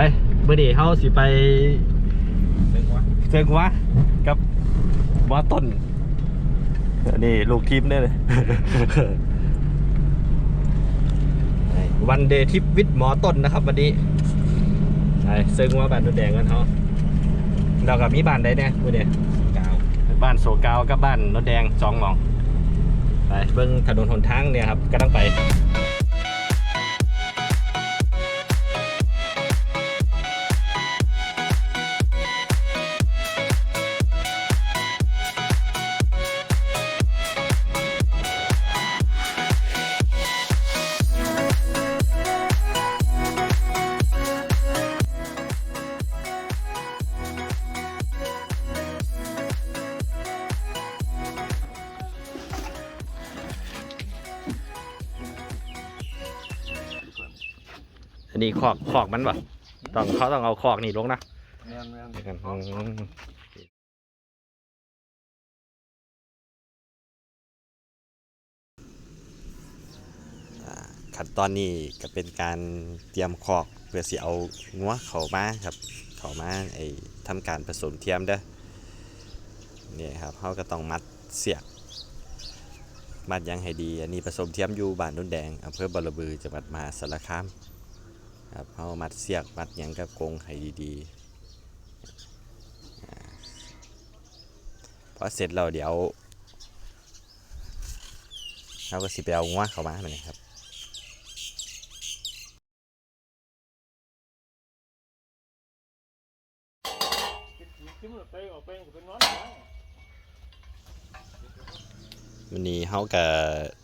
ไปเมื่อนี้เฮาสิไปซึ่งวะเจอกูวะกับหมอต้นนี่ลูกทีมเนี่ยเลย วันเดย์ทิปวิทหมอต้นนะครับวันนี้ไปซึ่งว่าบ้านตัวแดงกันเฮาเรากับมีบ้านใดเนี่ยมื่อนี้ กาวบ้านโศกาวกับบ้านรถแดงสองหมอง ไปเบิ้งถนนหนทางเนี่ยครับก็ต้องไป นนี้คอกคอกมันปะต้องเขาต้องเอาคอกนี่ลงนะแม่นแม่นเดี๋ยวกันอืมอ่าขั้นตอนนี้ก็เป็นการเตรียมคอกเพื่อสิเอางัวเขามาครับ เขามาไอ้ทำการผสมเทียมเด้อเนี่ยครับเขาก็ต้องมัดเสียก มัดยังให้ดี อันนี้ผสมเทียมอยู่บ้านนุ่นแดงอำเภอบรบือจังหวัดมหาสารคาม ครับเขามัดเสียกมัดหยังกับกรงให้ดีๆอ่าพอเสร็จแล้วเดี๋ยวเราก็สิไปเอางัวเข้ามามันนี่ครับวันนี้เฮาก็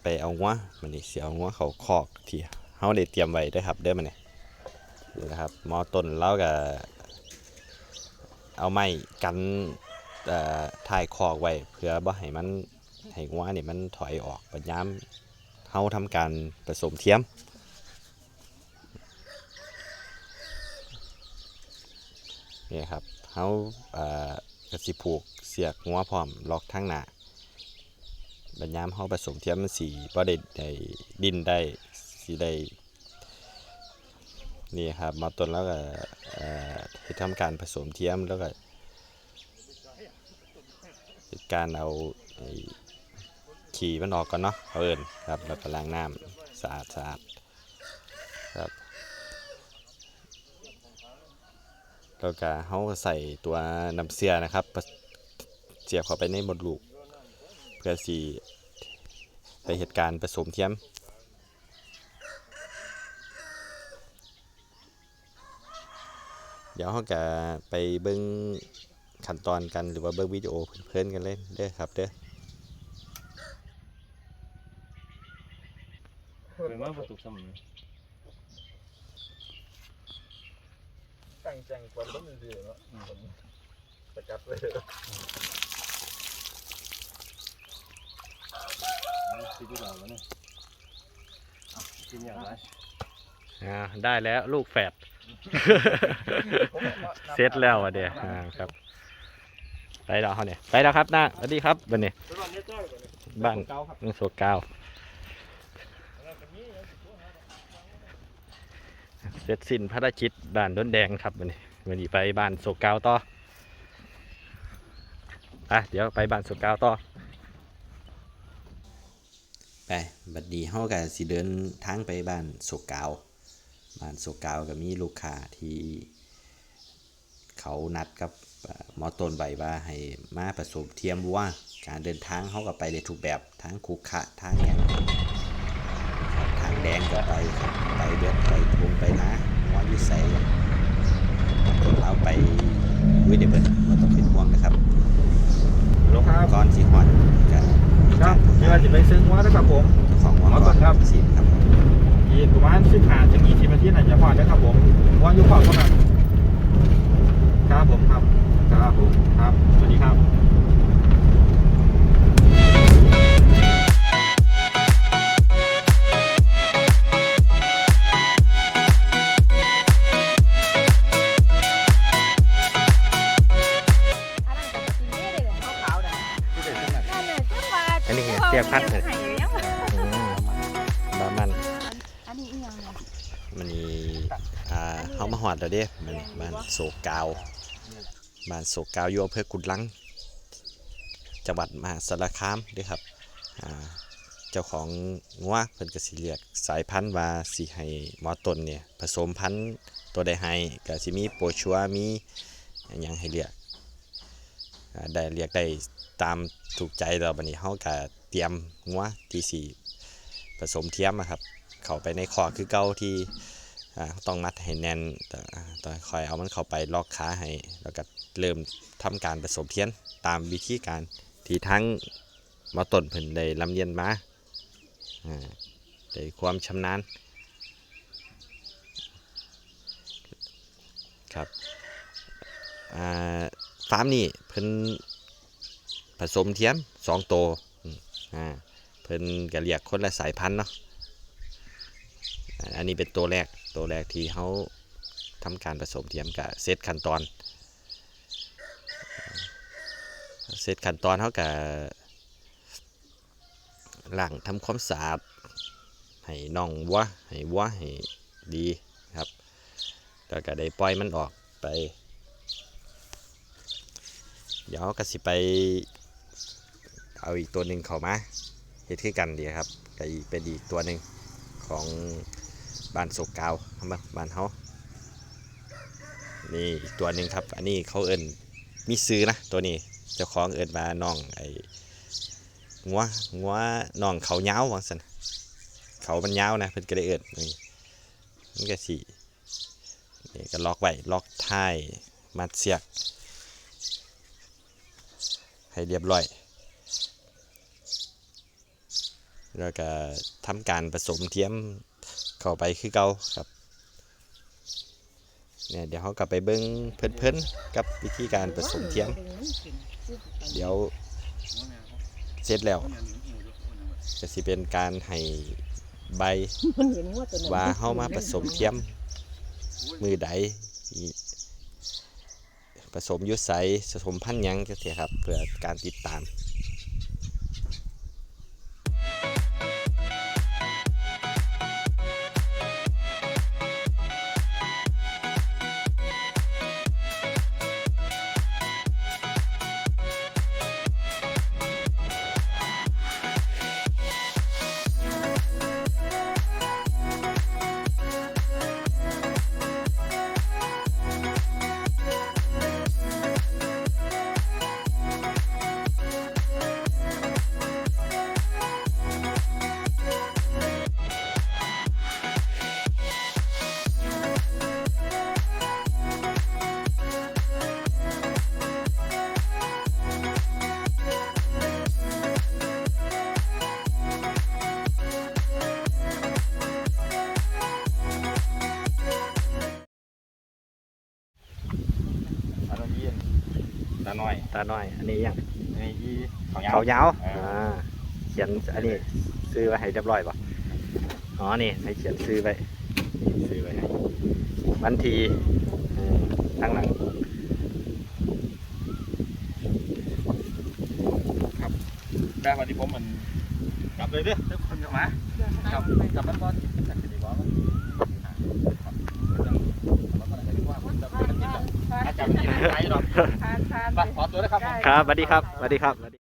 ไปเอางัวมันนี่สิเอางัวเขาคอกที่เฮาได้เตรียมไว้เด้ครับเด้อมันนี่ นี่นะครับมอต้นเราก็เอาไม้กันถ่ายคอกไว้เพื่อบ่ให้มันให้งัวนี่มันถอยออกปัญยามเฮาทำการผสมเทียม นี่ครับเฮาเอ่อกระสิผูกเสียกงัวพร้อมล็อกทั้งหน้าบัญยามเฮาผสมเทียมมันสีบ่ได้ได้ดินได้สีได้ นี่ครับมาต้นแล้วก็เอ่ทำการผสมเทียมแล้วก็การเอาขี้มันออกก่อนเนาะเอาเอิ้นครับแล้วก็ล้างน้ำสะอาดสะอาดครับแล้วก็เฮาใส่ตัวน้ำเสียนะครับเสียบเข้าไปในมดลูก เพื่อสีไปเหตุการณ์ผสมเทียม เดี๋ยวเราจะไปเบิ้งขั้นตอนกันหรือว่าเบิ้งวิดีโอเพื่อนๆกันเล่นเด้อครับเด้อเป็นว่าประตูสมอตั้งใจกวนต้นเดือดแล้วประจับเลยซีดีเราแล้วเนี่ยกินอย่างไรอ่าได้แล้วลูกแฝด เซตแล้วอะเดี๋ยวอ่าครับ ไปแล้วเขาเนี่ยไปแล้วครับน้าสวัสดีครับวันนี้บ้านเมืองโซกาวเสร็จสิ้นภารกิจบ้านด้นแดงครับวันนี้วันนี้ไปบ้านโซกาวต่อไปเดี๋ยวไปบ้านโซกาวต่อไปบัดดีเฮาก็สิเดินทางไปบ้านโซกาว บ้านโซกาวก็มีลูกค้าที่เขานัดกับเอ่อหมอต้นใบว่าให้มาผสมเทียมวัวการเดินทางเขาก็ไปได้ทุกแบบทางคุกขะทางอย่างครับทางแดงก็ไปครับไปเดือนไปทุงไปนะหัวอยุใสหมอต้นเราไปวิเดเบิลเราต้องเป็นห่วงนะครับลงครับก่อนสีหอนก็มีครักาบรที่ว่าจะไปซื้อว่านะครับผม ของหัวหมอต้นครับสิครับ อีกประมาณสิบห้าถึงยี่สิบนาทีน่าจะพอนะครับผมว่าอยู่ฝั่งเท่านั้นครับผมครับครับผมครับสวัสดีครับ เนี่ยมันมีอ่าเฮามาฮอดแล้วเด้มันบ้านโศกกาวบ้านโศกกาวอยู่อำเภอกุดลังจังหวัดมหาสารคามด้อครับเจ้าของงัวเพิ่นก็สิเรียกสายพันธุ์ว่าสิให้หมอตนเนี่ยผสมพันธุ์ตัวใดให้ก็สิมีโปรชัวมีอิหยังให้เรียกได้เรียกได้ตามถูกใจแล้วบัดนี้เฮาก็เตรียมงัวที่สิผสมเทียมอะครับเข้าไปในคอคือเก่าที่ ต้องมัดให้แน่นแต่อ่าต้องคอยเอามันเข้าไปลอกขาให้ แล้วก็เริ่มทำการผสมเทียนตามวิธีการที่ทั้งมอต้นเพิ่นได้ลำเรียนมาได้ความชำนาญครับฟาร์มนี่เพิ่นผสมเทียมสองตัวเพิ่นก็เรียกคนละสายพันธุ์เนาะ อันนี้เป็นตัวแรกตัวแรกที่เขาทำการผสมเทียมกับเซตขั้นตอนเซตขั้นตอนเขากับล้างทำความสะอาดให้น่องวัวให้วัวให้ดีครับแล้วก็ได้ปล่อยมันออกไป เดี๋ยวก็สิไปเอาอีกตัวหนึ่งเข้ามาเฮ็ดคือกันดีครับก็อีกเป็นอีกตัวหนึ่งของ บ้านโศกกาวบ้านบ้านเฮานี่อีกตัวหนึ่งครับ อันนี้เขาเอิ้นมีซื้อนะตัวนี้เจ้าของเอิ้นมาน้องไอ้งัวงัวน้องเขายาวว่าซั่นเขามันยานะเพิ่นก็ได้เอิ้นนี่มันก็สินี่ก็ล็อกไว้ล็อกท้ายมัดเสียก ให้เรียบร้อยแล้วก็ทำการผสมเทียม เข้าไปคือเก่าครับเนี่ยเดี๋ยวเขากลับไปเบิ้งเพิ่นๆกับวิธีการผสมเทียม เดี๋ยวเสร็จแล้วจะสิเป็นการให้ใบว่าตัวนั้ามาผสมเทียม มือใดผสมยุไสผสมพันยังจะเสียครับเพื่อการติดตาม น้อยตาน้อย อันนี้ยังอันนี้ยีเขายาวเขายาวอ่าอ่าเขียนอันนี้ซื้อไว้ให้เรียบร้อยป่ะอ๋อนี่ให้เขียนซื้อไว้นี่ซื้อไว้ให้วันทีอืมข้างหลังแต่วันนี้ผมมันกลับเลยเด้อทุกคนกลับมากลับกลับบ้านก่อนจากสิริวัฒน์อาจารย์ไม่ได้ใจหรอกทานทานไป ขอตัวนะครับผม ครับสวัสดีครับสวัสดีครับ